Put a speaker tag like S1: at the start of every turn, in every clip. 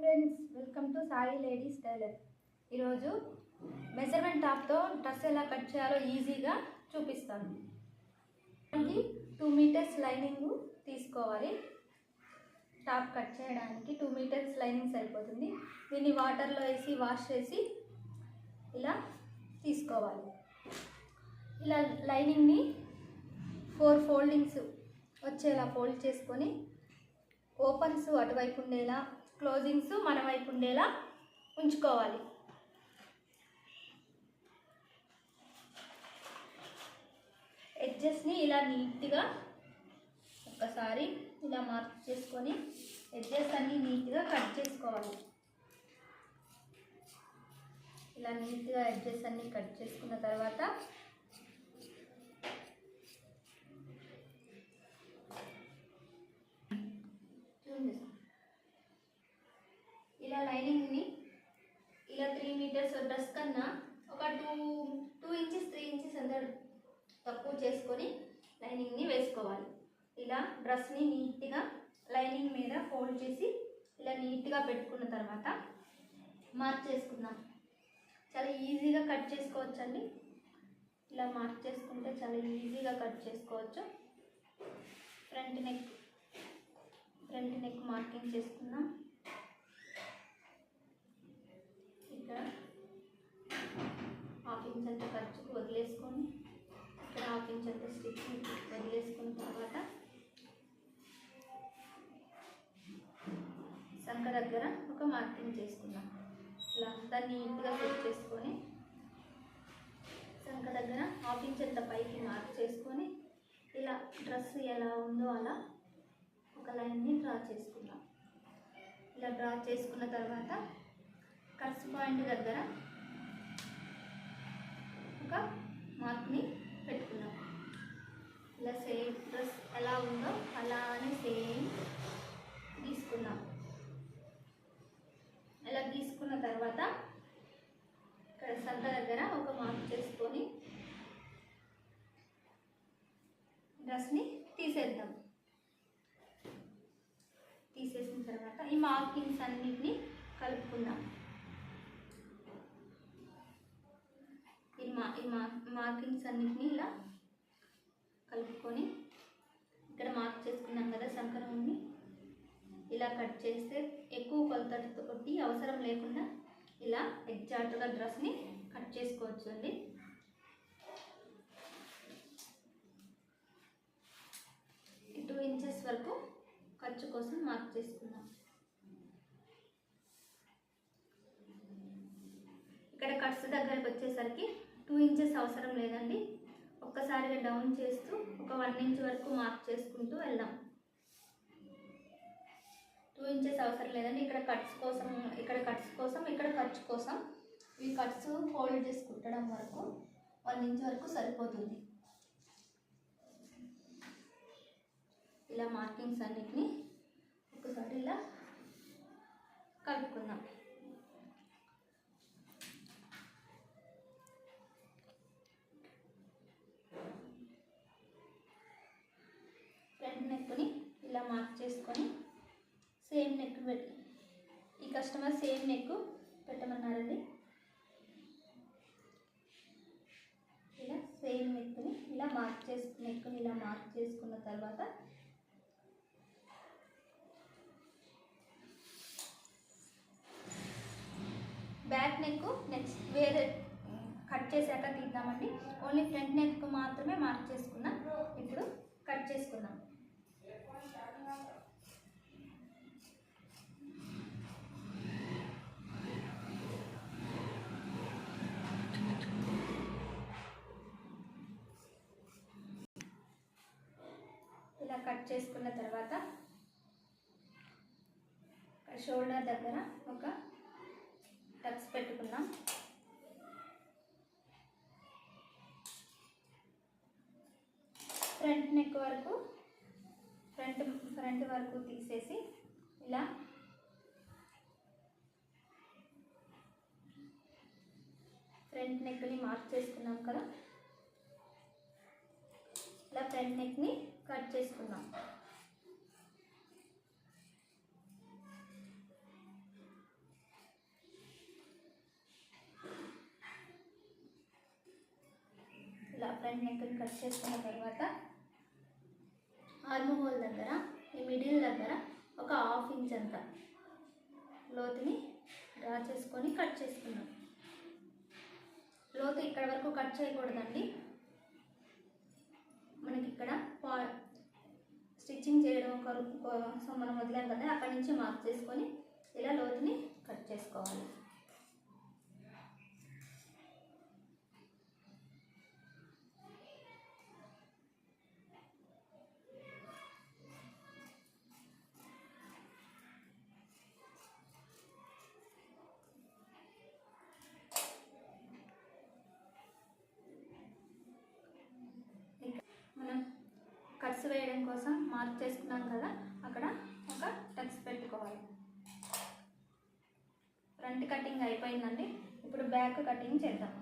S1: Friends welcome to Sai ladies tailor ఈరోజు measurement టాప్తో dress ఎలా కట్ చేయాలో ఈజీగా చూపిస్తాను. మనకి టూ మీటర్స్ లైనింగ్ తీసుకోవాలి. టాప్ కట్ చేయడానికి టూ మీటర్స్ లైనింగ్ సరిపోతుంది. దీన్ని వాటర్లో వేసి వాష్ చేసి ఇలా తీసుకోవాలి. ఇలా లైనింగ్ని ఫోర్ ఫోల్డింగ్స్ వచ్చేలా ఫోల్డ్ చేసుకొని ఓపెన్స్ అటువైపు ఉండేలా క్లోజింగ్స్ మన వైపు ఉండేలా ఉంచుకోవాలి. ఎడ్జెస్ని ఇలా నీట్గా ఒక్కసారి ఇలా మార్క్ చేసుకొని ఎడ్జెస్ అన్నీ నీట్గా కట్ చేసుకోవాలి. ఇలా నీట్గా ఎడ్జెస్ అన్నీ కట్ చేసుకున్న తర్వాత చూడండి. ఇలా లైనింగ్ని ఇలా త్రీ మీటర్స్ డ్రెస్ కన్నా ఒక two two inches three inches అంత తక్కువ చేసుకొని లైనింగ్ని వేసుకోవాలి. ఇలా డ్రెస్ని నీట్గా లైనింగ్ మీద ఫోల్డ్ చేసి ఇలా నీట్గా పెట్టుకున్న తర్వాత మార్క్ చేసుకుందాం. చాలా ఈజీగా కట్ చేసుకోవచ్చండి. ఇలా మార్క్ చేసుకుంటే చాలా ఈజీగా కట్ చేసుకోవచ్చు. Front neck front neck marking చేసుకుందాం ఇక్కడ హాఫ్ ఇంచ్ అంత ఖర్చుకు వదిలేసుకొని ఇక్కడ హాఫ్ ఇంచ్ అంత స్టిచ్ వదిలేసుకున్న తర్వాత సంఖ దగ్గర ఒక మార్కింగ్ చేసుకుందాం. ఇలా అంతా నీట్గా సెట్ చేసుకొని సంఖ దగ్గర హాఫ్ ఇంచ్ అంత పైకి మార్క్ చేసుకొని ఇలా డ్రెస్ ఎలా ఉందో అలా ఒక లైన్ని డ్రా చేసుకుందాం. ఇలా డ్రా చేసుకున్న తర్వాత కట్స్ పాయింట్ దగ్గర ఒక మార్క్ని పెట్టుకుందాం. ఇలా సేమ్ డ్రెస్ ఎలా ఉందో అలానే సేమ్ తీసుకుందాం ఇలా తీసుకున్న తర్వాత ఇక్కడ సంత దగ్గర ఒక మార్క్ చేసుకొని డ్రెస్ని తీసేద్దాం తీసేసిన తర్వాత టాపింగ్స్ మార్కింగ్స్ కలుపుకుందాం. ఈ మా ఈ మా మార్కింగ్స్ అన్నిటిని ఇలా కలుపుకొని ఇక్కడ మార్క్ చేసుకున్నాం కదా సంకరంని ఇలా కట్ చేస్తే ఎక్కువ కొలతలతో కొట్టి అవసరం లేకుండా ఇలా ఎగ్జాక్ట్గా డ్రెస్ని కట్ చేసుకోవచ్చు అండి. టూ ఇంచెస్ వరకు ఖర్చు కోసం మార్క్ చేసుకుందాం ఇక్కడ కట్స్ దగ్గరకు వచ్చేసరికి టూ ఇంచెస్ అవసరం లేదండి. ఒక్కసారిగా డౌన్ చేస్తూ ఒక వన్ ఇంచ్ వరకు మార్క్ చేసుకుంటూ వెళ్దాం. టూ ఇంచెస్ అవసరం లేదండి. ఇక్కడ కట్స్ కోసం ఇక్కడ కట్స్ కోసం ఇక్కడ ఖర్చు కోసం ఈ కట్స్ ఫోల్డ్ చేసి కుట్టడం వరకు వన్ ఇంచ్ వరకు సరిపోతుంది. ఇలా మార్కింగ్స్ అన్నిటిని కస్టమర్ సేమ్ నెక్ పెట్టమన్నారండి. ఇలా సేమ్ నెక్ని ఇలా మార్క్ చేసు నెక్ని ఇలా మార్క్ చేసుకున్న తర్వాత బ్యాక్ నెక్ నెక్స్ట్ వేరే కట్ చేశాక తీద్దామండి. ఓన్లీ ఫ్రంట్ నెక్ మాత్రమే మార్క్ చేసుకున్నాం. ఇప్పుడు కట్ చేసుకున్నాం ఇలా కట్ చేసుకున్న తర్వాత షోల్డర్ దగ్గర ఒక టక్స్ పెట్టుకున్నాం. ఫ్రంట్ నెక్ వరకు ఫ్రంట్ ఫ్రంట్ వరకు తీసేసి ఇలా ఫ్రంట్ నెక్ని మార్క్ చేసుకున్నాం కదా. సైడ్ నెక్ని కట్ చేసుకుందాం. ఇలా ఫ్రంట్ నెక్ని కట్ చేసుకున్న తర్వాత ఆర్మ్ హోల్ దగ్గర ఈ మిడిల్ దగ్గర ఒక హాఫ్ ఇంచ్ అంత లోతుని డ్రా చేసుకొని కట్ చేసుకున్నాం లోతు ఇక్కడ వరకు కట్ చేయకూడదండి. మనకి ఇక్కడ పా స్టిచ్చింగ్ చేయడం కొరకు సో మనం వదిలాం కదా అక్కడి నుంచి మార్క్ చేసుకొని ఇలా లోతుని కట్ చేసుకోవాలి మనం కట్స్ వేయడం కోసం మార్క్ చేసుకున్నాం కదా అక్కడ ఒక టక్స్ పెట్టుకోవాలి. ఫ్రంట్ కటింగ్ అయిపోయిందండి ఇప్పుడు బ్యాక్ కటింగ్ చేద్దాం.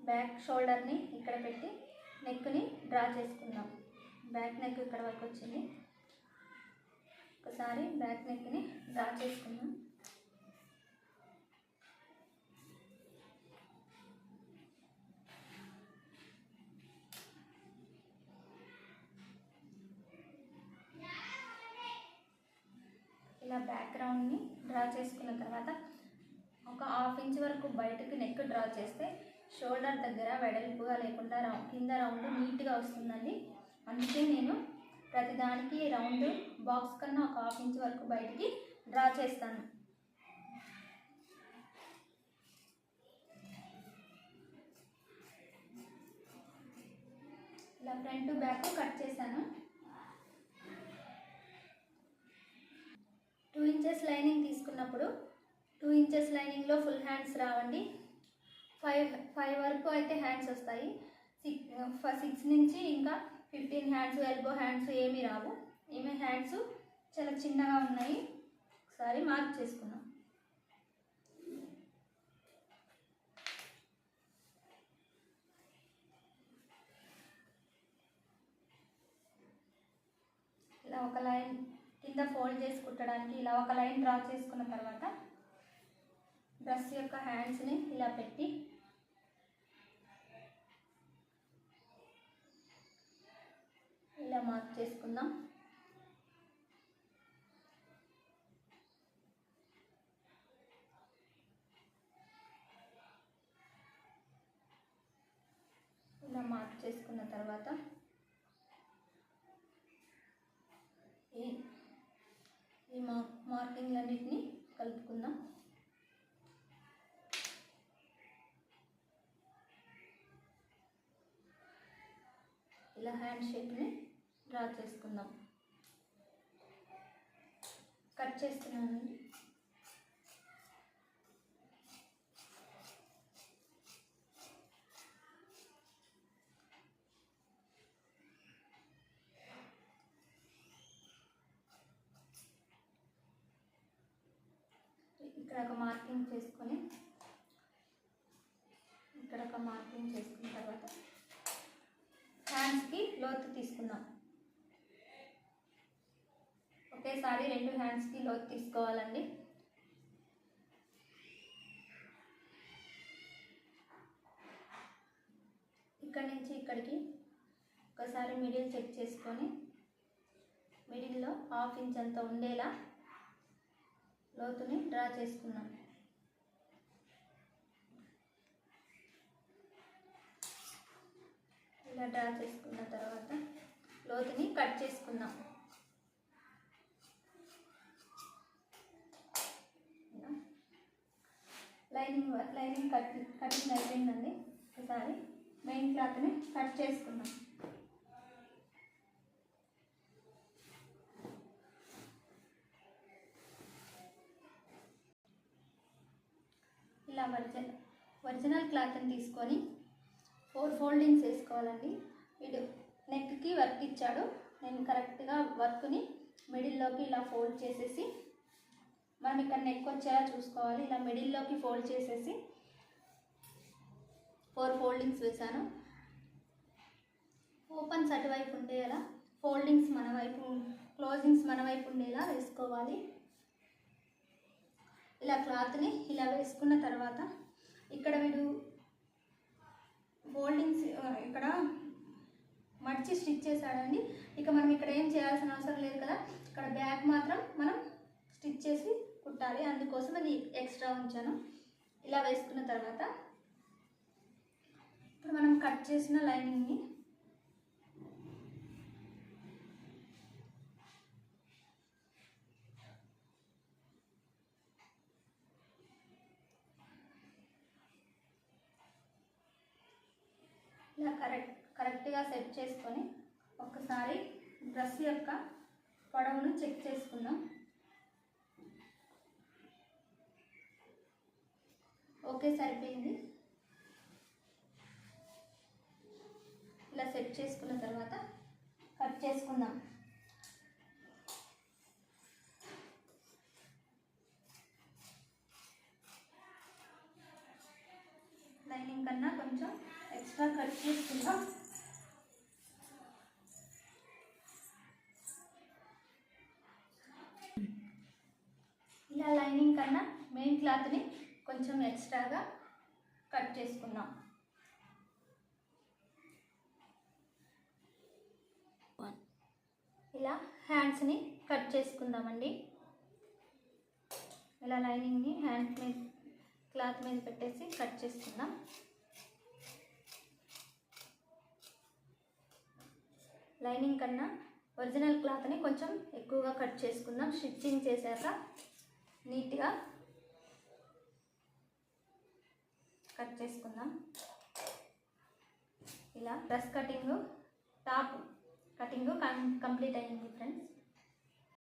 S1: బ్యాక్ షోల్డర్ని ఇక్కడ పెట్టి నెక్ని డ్రా చేసుకుందాం. బ్యాక్ నెక్ ఇక్కడ వరకు వచ్చింది. ఒకసారి బ్యాక్ నెక్ని డ్రా చేసుకుందాం. ఇలా బ్యాక్గ్రౌండ్ని డ్రా చేసుకున్న తర్వాత ఒక హాఫ్ ఇంచ్ వరకు బయటకు నెక్ డ్రా చేస్తే షోల్డర్ దగ్గర వెడల్పుగా లేకుండా రౌండ్ కింద రౌండ్ నీట్గా వస్తుందండి. అందుకే నేను ప్రతిదానికి రౌండ్ బాక్స్ కన్నా ఒక హాఫ్ ఇంచ్ వరకు బయటికి డ్రా చేస్తాను. ఇలా ఫ్రంట్ బ్యాక్ కట్ చేశాను. టూ ఇంచెస్ లైనింగ్ తీసుకున్నప్పుడు టూ ఇంచెస్ లైనింగ్లో ఫుల్ హ్యాండ్స్ రావండి. ఫైవ్ ఫైవ్ వరకు అయితే హ్యాండ్స్ వస్తాయి. సిక్స్ సిక్స్ నుంచి ఇంకా ఫిఫ్టీన్ హ్యాండ్స్ ఎల్బో హ్యాండ్స్ ఏమీ రావు. ఈమె హ్యాండ్స్ చాలా చిన్నగా ఉన్నాయి. ఒకసారి మార్క్ చేసుకున్నాం ఇలా ఒక లైన్ కింద ఫోల్డ్ చేసి కుట్టడానికి ఇలా ఒక లైన్ డ్రా చేసుకున్న తర్వాత డ్రెస్ యొక్క హ్యాండ్స్ని ఇలా పెట్టి ఇలా మార్క్ చేసుకుందాం. ఇలా మార్క్ చేసుకున్న తర్వాత ఈ ఈ మా మార్కింగ్లన్నిటిని కలుపుకుందాం. ఇలా హ్యాండ్ షేప్ని డ్రా చేసుకుందాం. కట్ చేస్తున్నానండి ఇక్కడ ఒక మార్కింగ్ చేసుకొని ఇక్కడ ఒక మార్కింగ్ చేసుకున్న తర్వాత హ్యాండ్స్కి లోతు తీసుకుందాం. ఒకేసారి రెండు హ్యాండ్స్కి లోతు తీసుకోవాలండి. ఇక్కడ నుంచి ఇక్కడికి ఒకసారి మిడిల్ చెక్ చేసుకొని మిడిల్లో హాఫ్ ఇంచ్ అంత ఉండేలా లోతుని డ్రా చేసుకున్నాం ఇలా డ్రా చేసుకున్న తర్వాత లోతుని కట్ చేసుకుందాం. లైనింగ్ లైనింగ్ కట్ కటింగ్ అయిపోయిందండి. ఒకసారి మెయిన్ క్లాత్ని కట్ చేసుకుందాం. ఇలా ఒరిజినల్ ఒరిజినల్ క్లాత్ని తీసుకొని ఫోర్ ఫోల్డింగ్స్ వేసుకోవాలండి. వీడు నెక్కి వర్క్ ఇచ్చాడు. నేను కరెక్ట్గా వర్క్ని మిడిల్లోకి ఇలా ఫోల్డ్ చేసేసి మనం ఇక్కడ నెక్ వచ్చేలా చూసుకోవాలి. ఇలా మిడిల్లోకి ఫోల్డ్ చేసేసి ఫోర్ ఫోల్డింగ్స్ వేసాను ఓపెన్స్ అటువైపు ఉండేలా ఫోల్డింగ్స్ మన వైపు క్లోజింగ్స్ మన వైపు ఉండేలా వేసుకోవాలి. ఇలా క్లాత్ని ఇలా వేసుకున్న తర్వాత ఇక్కడ వీడు ఫోల్డింగ్స్ ఇక్కడ మడిచి స్టిచ్ చేశాడండి. ఇక మనం ఇక్కడ ఏం చేయాల్సిన అవసరం లేదు కదా. ఇక్కడ బ్యాక్ మాత్రం మనం స్టిచ్ చేసి కుట్టాలి. అందుకోసం అది ఎక్స్ట్రా ఉంచాను. ఇలా వేసుకున్న తర్వాత ఇప్పుడు మనం కట్ చేసిన లైనింగ్ని ఇలా కరెక్ట్ కరెక్ట్గా సెట్ చేసుకొని ఒక్కసారి డ్రెస్ యొక్క పొడవును చెక్ చేసుకుందాం. ఓకే సరిపోయింది. ఇలా సెట్ చేసుకున్న తర్వాత కట్ చేసుకుందాం. ఇలా లైనింగ్ కన్నా మెయిన్ క్లాత్ని కొంచెం ఎక్స్ట్రాగా కట్ చేసుకున్నాం ఇలా హ్యాండ్స్ని కట్ చేసుకుందామండి. ఇలా లైనింగ్ని హ్యాండ్ మీద క్లాత్ మీద పెట్టేసి కట్ చేసుకుందాం. లైనింగ్ కన్నా ఒరిజినల్ క్లాత్ని కొంచెం ఎక్కువగా కట్ చేసుకుందాం. స్టిచ్చింగ్ చేశాక నీట్గా కట్ చేసుకుందాం. ఇలా dress cutting top cutting complete అయ్యింది ఫ్రెండ్స్.